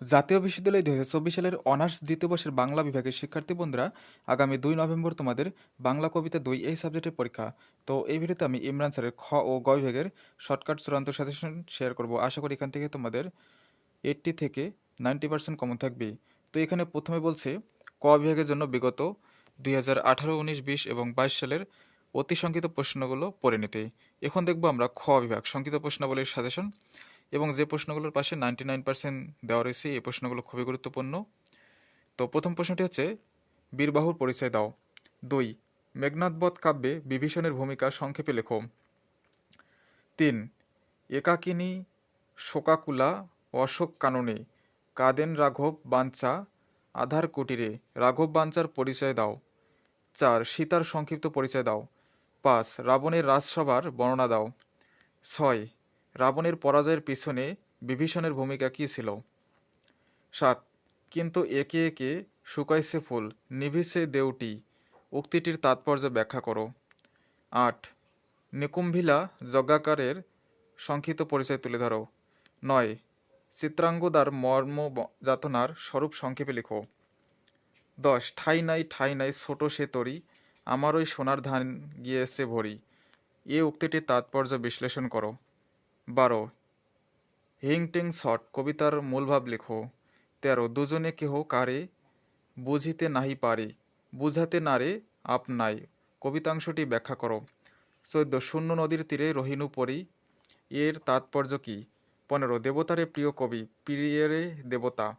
জাতীয় বিশ্ববিদ্যালয় দুই হাজার চব্বিশ সালের অনার্স দ্বিতীয় বর্ষের বাংলা বিভাগের শিক্ষার্থী বন্ধুরা, আগামী দুই নভেম্বর তোমাদের বাংলা কবিতা দুই এই সাবজেক্টের পরীক্ষা। তো এই ভিডিওতে আমি ইমরান স্যারের খ ও গ বিভাগের শর্টকাট চূড়ান্ত সাজেশন শেয়ার করব। আশা করি এখান থেকে তোমাদের এইটটি থেকে নাইনটি পার্সেন্ট কমন থাকবে। তো এখানে প্রথমে বলছে, ক বিভাগের জন্য বিগত দুই হাজার আঠারো, উনিশ, বিশ এবং বাইশ সালের অতি সংক্ষিপ্ত প্রশ্নগুলো পড়ে নিতে। এখন দেখব আমরা খ বিভাগ সংক্ষিপ্ত প্রশ্নাবলীর সাজেশন এবং যে প্রশ্নগুলোর পাশে নাইনটি নাইন পার্সেন্ট দেওয়া রয়েছে, এই প্রশ্নগুলো খুবই গুরুত্বপূর্ণ। তো প্রথম প্রশ্নটি হচ্ছে বীরবাহুর পরিচয় দাও। দুই মেঘনাথবধ কাব্যে বিভীষণের ভূমিকা সংক্ষেপে লেখো। তিন, একাকিনী, শোকাকুলা, অশোক কাননে, কাদেন রাঘব বাঞ্চা, আধার কুটিরে, রাঘব বাঞ্চার পরিচয় দাও। চার, সীতার সংক্ষিপ্ত পরিচয় দাও। পাঁচ, রাবণের রাজসভার বর্ণনা দাও। ছয় রাবণের পরাজয়ের পিছনে বিভীষণের ভূমিকা কী ছিল? সাত। কিন্তু একে একে শুকাইছে ফুল, নিভিছে দেউটি, উক্তিটির তাৎপর্য ব্যাখ্যা করো। আট। নিকুম্ভিলা যজ্ঞাকারের সংক্ষিপ্ত পরিচয় তুলে ধরো। নয়। চিত্রাঙ্গদার মর্ম যাতনার স্বরূপ সংক্ষেপে লিখো। দশ। ঠাই নাই ঠাই নাই, ছোট সে তরি আমার ওই সোনার ধান গিয়েছে ভরি। এ উক্তিটির তাৎপর্য বিশ্লেষণ করো। বারো। হিং টিং শট, কবিতার মূলভাব লেখো। তেরো, দুজনে কেহ কারে বুঝিতে নাহি পারে। বুঝাতে নারে আপনাই কবিতাংশটি ব্যাখ্যা করো। চোদ্দ, শূন্য নদীর তীরে রহিনু পরি। এর তাৎপর্য কি? পনেরো, দেবতারে প্রিয় কবি, প্রিয়রে দেবতা।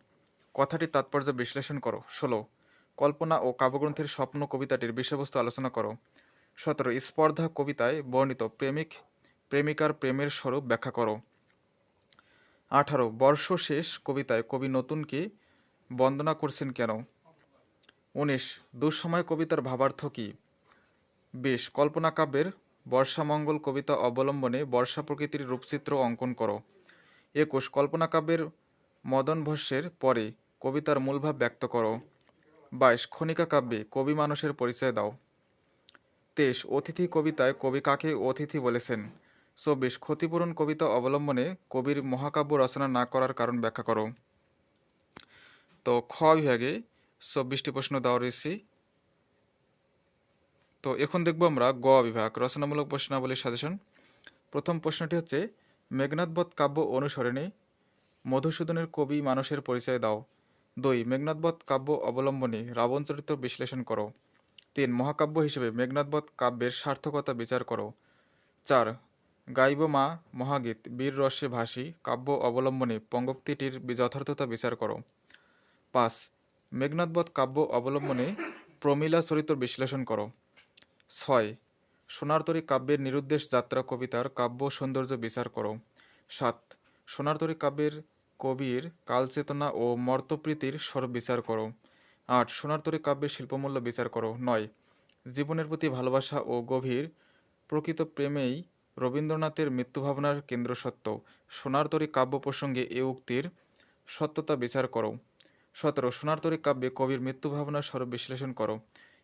কথাটির তাৎপর্য বিশ্লেষণ করো। ষোলো, কল্পনা ও কাব্যগ্রন্থের স্বপ্ন কবিতাটির বিষয়বস্তু আলোচনা করো। সতেরো, স্পর্ধা কবিতায় বর্ণিত প্রেমিক প্রেমিকার প্রেমের স্বরূপ ব্যাখ্যা করো। আঠারো, বর্ষ শেষ কবিতায় কবি নতুনকে বন্দনা করছেন কেন? উনিশ, দুঃসময় কবিতার ভাবার্থ কি? বিশ, কল্পনা কাব্যের বর্ষামঙ্গল কবিতা অবলম্বনে বর্ষা প্রকৃতির রূপচিত্র অঙ্কন করো। একুশ, কল্পনা কাব্যের মদন ভস্যের পরে কবিতার মূলভাব ব্যক্ত করো। বাইশ, খনিকা কাব্যে কবি মানুষের পরিচয় দাও। তেইশ, অতিথি কবিতায় কবি কাকে অতিথি বলেছেন? চব্বিশ ক্ষতিপূরণ কবিতা অবলম্বনে কবির মহাকাব্য রচনা না করার কারণ ব্যাখ্যা করো। তো খ বিভাগে চব্বিশটি প্রশ্ন দেওয়া রয়েছে তো এখন দেখব আমরা গ বিভাগ, রচনামূলক প্রশ্নাবলীর সাজেশন প্রথম প্রশ্নটি হচ্ছে মেঘনাথবধ কাব্য অনুসরণে মধুসূদনের কবি মানুষের পরিচয় দাও। দুই মেঘনাথবধ কাব্য অবলম্বনে রাবণ চরিত্র বিশ্লেষণ করো। তিন, মহাকাব্য হিসেবে মেঘনাথবধ কাব্যের সার্থকতা বিচার করো। চার গাইব মা মহাগীত বীর রসে ভাসী, কাব্য অবলম্বনে পঙ্গক্তিটির যথার্থতা বিচার করো। পাঁচ মেঘনাথবধ কাব্য অবলম্বনে প্রমীলা চরিত্র বিশ্লেষণ করো। ছয়, সোনারতরী কাব্যের নিরুদ্দেশ যাত্রা কবিতার কাব্য সৌন্দর্য বিচার করো। সাত, সোনারতরী কাব্যের কবির কালচেতনা ও মর্তপ্রীতির স্বরূপ বিচার করো। আট, সোনারতরী কাব্যের শিল্পমূল্য বিচার করো। নয়, জীবনের প্রতি ভালোবাসা ও গভীর প্রকৃত প্রেমেই রবীন্দ্রনাথের মৃত্যুভাবনার কেন্দ্রসত্ত্ব সোনারতরী কাব্য প্রসঙ্গে এ উক্তির সত্যতা বিচার করো। সতেরো সোনারতরী কাব্যে কবির মৃত্যুভাবনার স্বরূপ বিশ্লেষণ করো।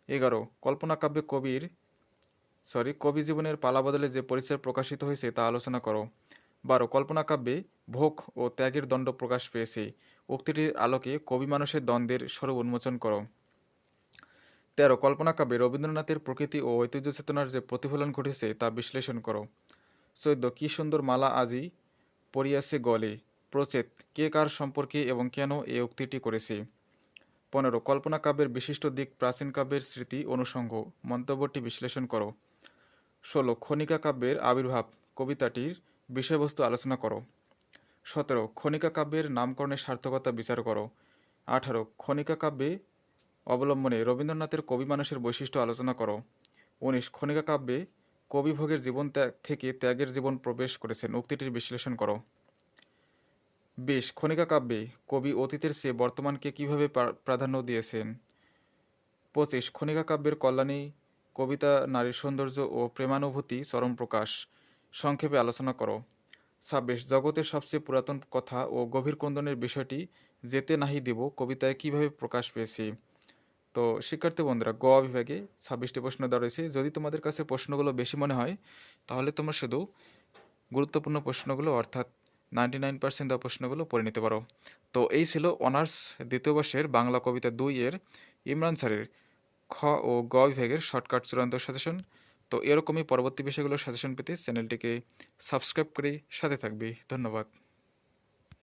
এগারো, কল্পনা কাব্যে কবির সরি কবি জীবনের পালাবদলে যে পরিচয় প্রকাশিত হয়েছে তা আলোচনা করো। বারো, কল্পনা কাব্যে ভোগ ও ত্যাগের দণ্ড প্রকাশ পেয়েছে। উক্তিটির আলোকে কবি মানুষের দ্বন্দ্বের স্বরূপ উন্মোচন করো। তেরো, কল্পনা কাব্যে রবীন্দ্রনাথের প্রকৃতি ও ঐতিহ্য চেতনার যে প্রতিফলন ঘটেছে তা বিশ্লেষণ করো। চোদ্দ, কি সুন্দর মালা আজি পরিয়াছে গলে, প্রচেত, কে কার সম্পর্কে এবং কেন এ উক্তিটি করেছে? পনেরো, কল্পনা কাব্যের বিশিষ্ট দিক প্রাচীন কাব্যের স্মৃতি অনুষঙ্গ, মন্তব্যটি বিশ্লেষণ করো। ষোলো, খনিকা কাব্যের আবির্ভাব, কবিতাটির বিষয়বস্তু আলোচনা করো। সতেরো, খনিকা কাব্যের নামকরণের সার্থকতা বিচার করো। আঠারো, খনিকা কাব্যে অবলম্বনে রবীন্দ্রনাথের কবি মানুষের বৈশিষ্ট্য আলোচনা করো। উনিশ খনিকা কাব্যে কবিভোগের জীবন ত্যাগ থেকে ত্যাগের জীবন প্রবেশ করেছেন। উক্তিটির বিশ্লেষণ করো। বিশ খনিকা কাব্যে কবি অতীতের চেয়ে বর্তমানকে কীভাবে প্রাধান্য দিয়েছেন? পঁচিশ খনিকা কাব্যের কল্যাণী কবিতা, নারীর সৌন্দর্য ও প্রেমানুভূতি চরম প্রকাশ। সংক্ষেপে আলোচনা করো। ছাব্বিশ, জগতের সবচেয়ে পুরাতন কথা ও গভীর ক্রন্দনের বিষয়টি যেতে নাহি দেব, কবিতায় কীভাবে প্রকাশ পেয়েছে? তো শিক্ষার্থী বন্ধুরা, গ বিভাগে ছাব্বিশটি প্রশ্ন দেওয়া রয়েছে। যদি তোমাদের কাছে প্রশ্নগুলো বেশি মনে হয়, তাহলে তোমরা শুধু গুরুত্বপূর্ণ প্রশ্নগুলো, অর্থাৎ নাইনটি নাইন পার্সেন্ট দেওয়া প্রশ্নগুলো পড়ে নিতে পারো। তো এই ছিল অনার্স দ্বিতীয় বর্ষের বাংলা কবিতা দুই এর ইমরান স্যারের খ ও গ বিভাগের শর্টকাট চূড়ান্ত সাজেশন। তো এরকমই পরবর্তী বিষয়গুলোর সাজেশন পেতে চ্যানেলটিকে সাবস্ক্রাইব করে সাথে থাকবে। ধন্যবাদ।